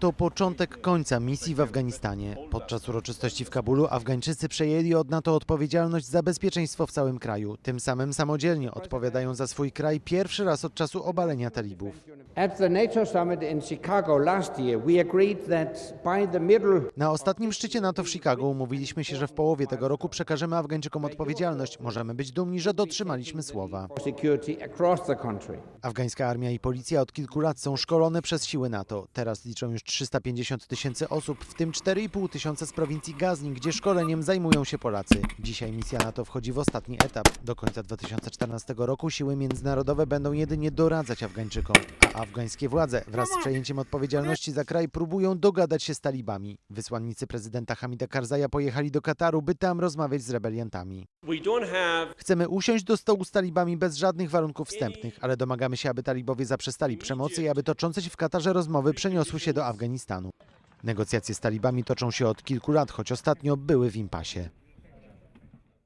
To początek końca misji w Afganistanie. Podczas uroczystości w Kabulu Afgańczycy przejęli od NATO odpowiedzialność za bezpieczeństwo w całym kraju. Tym samym samodzielnie odpowiadają za swój kraj pierwszy raz od czasu obalenia talibów. Na ostatnim szczycie NATO w Chicago umówiliśmy się, że w połowie tego roku przekażemy Afgańczykom odpowiedzialność. Możemy być dumni, że dotrzymaliśmy słowa. Afgańska armia i policja od kilku lat są szkolone przez siły NATO. Teraz liczą już 350 tysięcy osób, w tym 4,5 tysiąca z prowincji Gazni, gdzie szkoleniem zajmują się Polacy. Dzisiaj misja NATO wchodzi w ostatni etap. Do końca 2014 roku siły międzynarodowe będą jedynie doradzać Afgańczykom, a afgańskie władze wraz z przejęciem odpowiedzialności za kraj próbują dogadać się z talibami. Wysłannicy prezydenta Hamida Karzaja pojechali do Kataru, by tam rozmawiać z rebeliantami. Chcemy usiąść do stołu z talibami bez żadnych warunków wstępnych, ale domagamy się, aby talibowie zaprzestali przemocy i aby toczące się w Katarze rozmowy przeniosły się do Afganistanu. Negocjacje z talibami toczą się od kilku lat, choć ostatnio były w impasie.